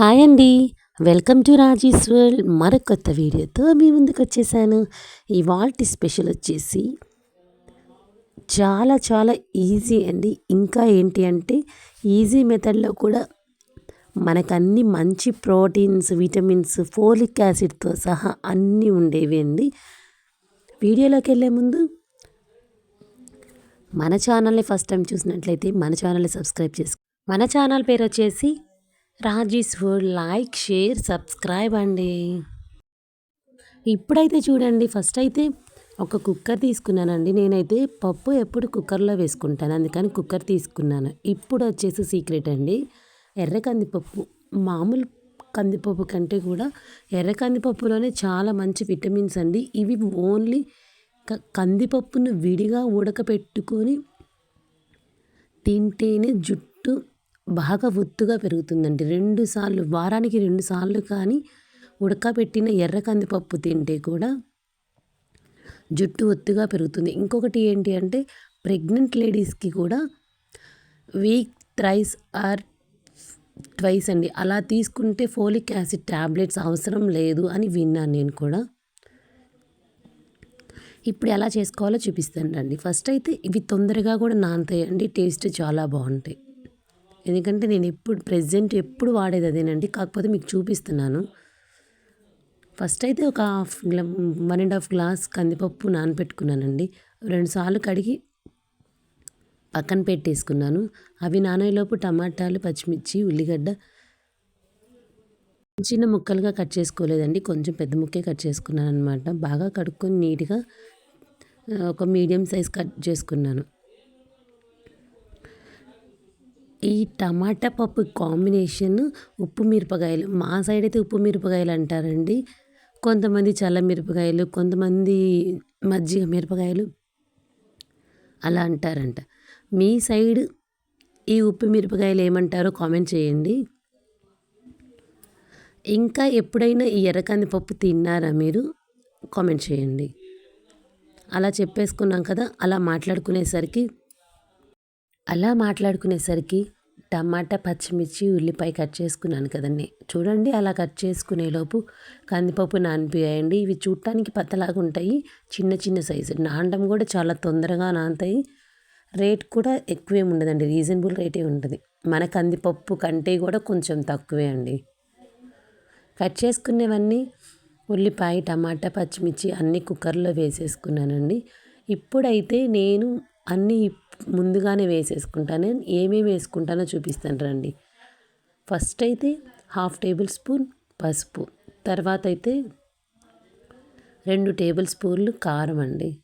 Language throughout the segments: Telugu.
హాయ్ అండి. Welcome to Raji's world. మరొక కొత్త వీడియోతో మీ ముందుకు వచ్చేసాను. ఇవాల్టి స్పెషల్ వచ్చేసి చాలా చాలా ఈజీ అండి. ఇంకా ఏంటి అంటే ఈజీ మెథడ్లో కూడా మనకన్నీ మంచి ప్రోటీన్స్ విటమిన్స్ ఫోలిక్ యాసిడ్తో సహా అన్నీ ఉండేవి అండి. వీడియోలోకి వెళ్ళే ముందు మన ఛానల్ని ఫస్ట్ టైం చూసినట్లయితే మన ఛానల్ని సబ్స్క్రైబ్ చేసుకో మన ఛానల్ పేరు వచ్చేసి Raji's food like share subscribe అండి. ఇప్పుడైతే చూడండి ఫస్ట్ అయితే ఒక కుక్కర్ తీసుకున్నానండి. నేనైతే పప్పు ఎప్పుడు కుక్కర్లో వేసుకుంటాను అందుకని కుక్కర్ తీసుకున్నాను. ఇప్పుడు వచ్చేసి సీక్రెట్ అండి ఎర్ర కందిపప్పు. మామూలు కందిపప్పు కంటే కూడా ఎర్ర కందిపప్పులోనే చాలా మంచి విటమిన్స్ అండి. ఇవి ఓన్లీ కందిపప్పును విడిగా ఉడకపెట్టుకొని తింటేనే జుట్టు బాగా ఒత్తుగా పెరుగుతుందండి. రెండు సార్లు వారానికి రెండు సార్లు కానీ ఉడకబెట్టిన ఎర్ర కందిపప్పు తింటే కూడా జుట్టు ఒత్తుగా పెరుగుతుంది. ఇంకొకటి ఏంటి అంటే ప్రెగ్నెంట్ లేడీస్కి కూడా వీక్ థ్రైస్ ఆర్ ట్వైస్ అండి. అలా తీసుకుంటే ఫోలిక్ యాసిడ్ ట్యాబ్లెట్స్ అవసరం లేదు అని విన్నాను నేను కూడా. ఇప్పుడు ఎలా చేసుకోవాలో చూపిస్తాను రండి. ఫస్ట్ అయితే ఇవి తొందరగా కూడా నానతాయండి. టేస్ట్ చాలా బాగుంటాయి. ఎందుకంటే నేను ఎప్పుడు ప్రజెంట్ ఎప్పుడు వాడేది అదేనండి. కాకపోతే మీకు చూపిస్తున్నాను. ఫస్ట్ అయితే ఒక half glass one and half glass కందిపప్పు నానపెట్టుకున్నానండి. రెండుసార్లు కడిగి పక్కన పెట్టేసుకున్నాను. అవి నానేలోపు టమాటాలు పచ్చిమిర్చి ఉల్లిగడ్డ చిన్న ముక్కలుగా కట్ చేసుకోలేదండి. కొంచెం పెద్ద ముక్కే కట్ చేసుకున్నాను అనమాట బాగా కడుక్కొని నీట్గా ఒక మీడియం సైజ్ కట్ చేసుకున్నాను. ఈ టమాటా పప్పు కాంబినేషన్ ఉప్పు మిరపకాయలు మా సైడ్ అయితే ఉప్పు మిరపకాయలు అంటారండి. కొంతమంది చల్ల మిరపకాయలు కొంతమంది మజ్జిగ మిరపకాయలు అలా అంటారంట. మీ సైడ్ ఈ ఉప్పు మిరపకాయలు ఏమంటారో కామెంట్ చేయండి. ఇంకా ఎప్పుడైనా ఈ ఎర్రకంది పప్పు తిన్నారా మీరు? కామెంట్ చేయండి. అలా చెప్పేసుకున్నాం కదా అలా మాట్లాడుకునేసరికి అలా మాట్లాడుకునేసరికి టమాటా పచ్చిమిర్చి ఉల్లిపాయ కట్ చేసుకున్నాను కదండి. చూడండి అలా కట్ చేసుకునేలోపు కందిపప్పు నానిపోయాయండి. ఇవి చూడటానికి పత్తలాగా ఉంటాయి. చిన్న చిన్న సైజు. నానడం కూడా చాలా తొందరగా నానతాయి. రేట్ కూడా ఎక్కువే ఉండదండి. రీజనబుల్ రేటే ఉంటుంది. మన కందిపప్పు కంటే కూడా కొంచెం తక్కువే అండి. కట్ చేసుకునేవన్నీ ఉల్లిపాయ టమాటా పచ్చిమిర్చి అన్నీ కుక్కర్లో వేసేసుకున్నానండి. ఇప్పుడైతే నేను అన్నీ ముందుగానే వేసేసుకుంటాను ఏమేమి వేసుకుంటానో చూపిస్తాను రండి. ఫస్ట్ అయితే హాఫ్ టేబుల్ స్పూన్ పసుపు. తర్వాత అయితే రెండు టేబుల్ స్పూన్లు కారం అండి.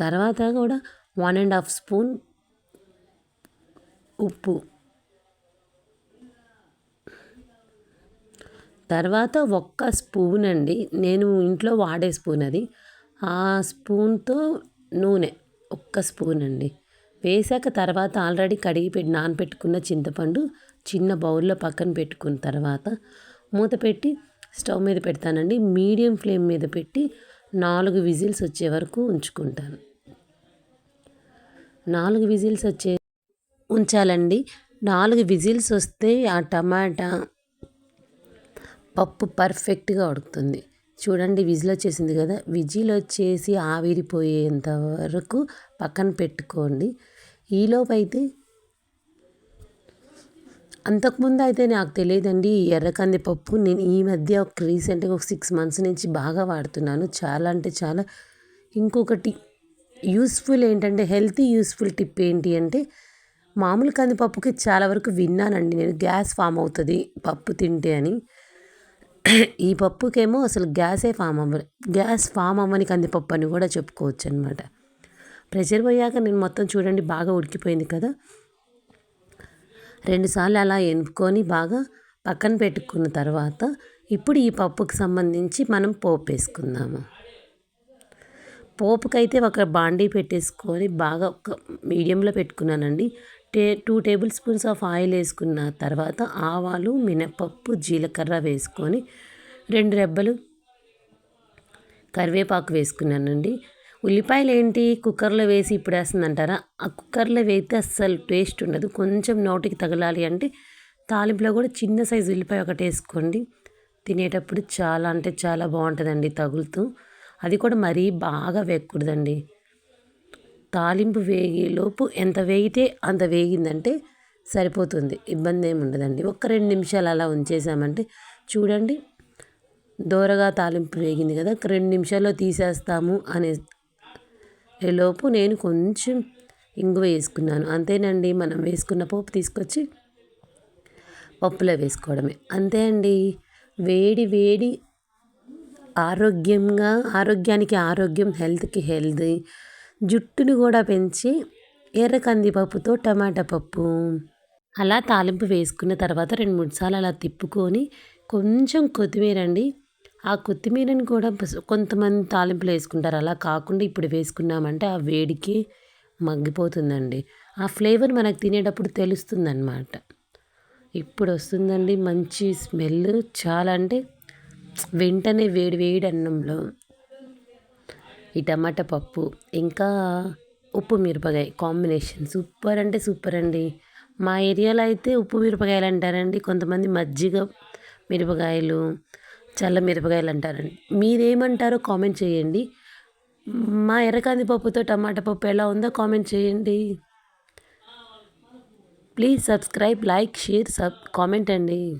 తర్వాత కూడా వన్ అండ్ హాఫ్ స్పూన్ ఉప్పు. తర్వాత ఒక్క స్పూన్ అండి. నేను ఇంట్లో వాడే స్పూన్ అది. ఆ స్పూన్తో నూనె ఒక్క స్పూన్ అండి. వేసాక తర్వాత ఆల్రెడీ కడిగి పెట్టి నానపెట్టుకున్న చింతపండు చిన్న బౌల్లో పక్కన పెట్టుకున్న తర్వాత మూత పెట్టి స్టవ్ మీద పెడతానండి. మీడియం ఫ్లేమ్ మీద పెట్టి నాలుగు విజిల్స్ వచ్చే వరకు ఉంచుకుంటాను. నాలుగు విజిల్స్ వచ్చే ఉంచాలండి. నాలుగు విజిల్స్ వస్తే ఆ టమాటా పప్పు పర్ఫెక్ట్గా ఉడుకుతుంది. చూడండి విజిల్ వచ్చేసింది కదా. విజిల్ వచ్చేసి ఆవిరిపోయేంత వరకు పక్కన పెట్టుకోండి. ఈలోపు అయితే అంతకుముందు అయితే నాకు తెలియదండి ఎర్ర కందిపప్పు నేను ఈ మధ్య ఒక రీసెంట్గా ఒక సిక్స్ మంత్స్ నుంచి బాగా వాడుతున్నాను. చాలా అంటే చాలా. ఇంకొకటి యూస్ఫుల్ ఏంటంటే హెల్తీ యూస్ఫుల్ టిప్ ఏంటి అంటే మామూలు కందిపప్పుకి చాలా వరకు విన్నానండి నేను గ్యాస్ ఫామ్ అవుతుంది పప్పు తింటే అని. ఈ పప్పుకేమో అసలు గ్యాసే ఫామ్ అవ్వదు గ్యాస్ ఫామ్ అవ్వని కందిపప్పు అని కూడా చెప్పుకోవచ్చు అనమాట ప్రెషర్ పోయాక నేను మొత్తం చూడండి బాగా ఉడికిపోయింది కదా. రెండుసార్లు అలా ఎనుకొని బాగా పక్కన పెట్టుకున్న తర్వాత ఇప్పుడు ఈ పప్పుకి సంబంధించి మనం పోపు వేసుకుందాము. పోపుకైతే ఒక బాండీ పెట్టేసుకొని బాగా ఒక మీడియంలో పెట్టుకున్నానండి. టే two tablespoons of oil వేసుకున్న తర్వాత ఆవాలు మినపప్పు జీలకర్ర వేసుకొని రెండు రెబ్బలు కరివేపాకు వేసుకున్నానండి. ఉల్లిపాయలు ఏంటి కుక్కర్లో వేసి ఇప్పుడు వేస్తుందంటారా? ఆ కుక్కర్లో వేస్తే అస్సలు టేస్ట్ ఉండదు. కొంచెం నోటికి తగలాలి అంటే తాలింపులో కూడా చిన్న సైజు ఉల్లిపాయ ఒకటి వేసుకోండి. తినేటప్పుడు చాలా అంటే చాలా బాగుంటుందండి తగులుతూ. అది కూడా మరీ బాగా వేయకూడదండి. తాలింపు వేగేలోపు ఎంత వేగితే అంత వేగిందంటే సరిపోతుంది. ఇబ్బంది ఏమి ఉండదండి. ఒక్క రెండు నిమిషాలు అలా ఉంచేసామంటే చూడండి దోరగా తాలింపు వేగింది కదా ఒక రెండు నిమిషాల్లో తీసేస్తాము అనే లోపు నేను కొంచెం ఇంగువ వేసుకున్నాను. అంతేనండి మనం వేసుకున్న పోపు తీసుకొచ్చి పప్పులో వేసుకోవడమే. అంతే అండి. వేడి వేడి ఆరోగ్యంగా ఆరోగ్యానికి ఆరోగ్యం హెల్త్కి హెల్తీ జుట్టును కూడా పెంచి ఎర్ర కందిపప్పుతో టమాటా పప్పు. అలా తాలింపు వేసుకున్న తర్వాత రెండు మూడు సార్లు అలా తిప్పుకొని కొంచెం కొత్తిమీర అండి. ఆ కొత్తిమీరని కూడా కొంతమంది తాలింపులు వేసుకుంటారు. అలా కాకుండా ఇప్పుడు వేసుకున్నామంటే ఆ వేడికి మగ్గిపోతుందండి. ఆ ఫ్లేవర్ మనకు తినేటప్పుడు తెలుస్తుందన్నమాట. ఇప్పుడు వస్తుందండి మంచి స్మెల్. చాలా అంటే వెంటనే వేడి వేడి అన్నంలో ఈ టమాటా పప్పు ఇంకా ఉప్పు మిరపకాయ కాంబినేషన్. సూపర్ అంటే సూపర్ అండి. మా ఏరియాలో అయితే ఉప్పు మిరపకాయలు అంటారండి. కొంతమంది మజ్జిగ మిరపకాయలు చల్ల మిరపకాయలు అంటారండి. మీరేమంటారో కామెంట్ చేయండి. మా ఎర్రకంది పప్పుతో టమాటా పప్పు ఎలా ఉందో కామెంట్ చేయండి. Please subscribe like share sub comment అండి.